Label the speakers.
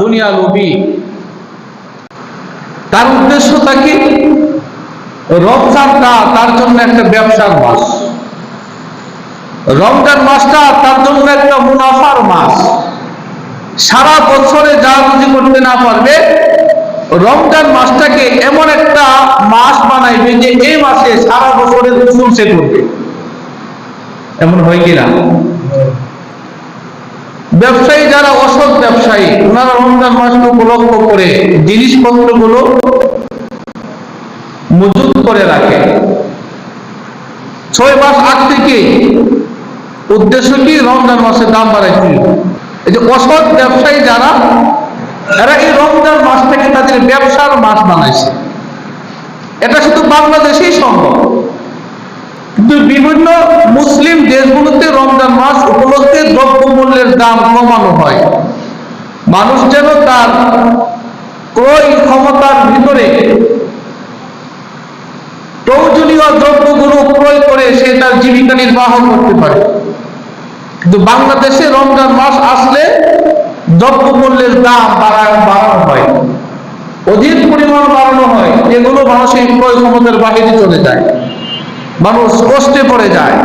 Speaker 1: দুনিয়া লোভী তার উদ্দেশ্যটা কি রমজানটা তার জন্য একটা ব্যবসার মাস। রমজান মাসটা, তার জন্য একটা মুনাফার মাস। সারা বছরে যা রুজি করতে না পারবে রমজান মাসটাকে এমন একটা মাস বানাইবে যে এই মাসে সারা বছরের উসুল সে করবে। এমন হয় কিনা? ব্যবসায়ী যারা অসৎ ব্যবসায়ী ওনারা রমজান মাসকে উপলক্ষ করে জিনিসপত্রগুলো মজুত করে রাখে। ছয় মাস আগ থেকে উদ্দেশ্য কি? রমজান মাসে দাম বাড়াইছিল এই যে অসৎ ব্যবসায়ী যারা, এরা এই রমজান মাসটাকে তাদের ব্যবসার মাস বানাইছে। এটা শুধু বাংলাদেশেই সম্ভব। কিন্তু বিভিন্ন মুসলিম দেশগুলোতে রমজান মাস উপলক্ষে দ্রব্যমূল্যের দাম কমানো হয়। মানুষ যেন তার ক্রয় ক্ষমতার ভিতরে প্রয়োজনীয় দ্রব্যগুলো ক্রয় করে সে তার জীবিকা নির্বাহ করতে পারে। কিন্তু বাংলাদেশে রমজান মাস আসলে দ্রব্যমূল্যের দাম বাড়ানো হয়। অধিক পরিমাণ বাড়ানো হয় যেগুলো মানুষের ক্রয় ক্ষমতার বাহিরে চলে যায়। মানুষ কষ্টে পড়ে যায়।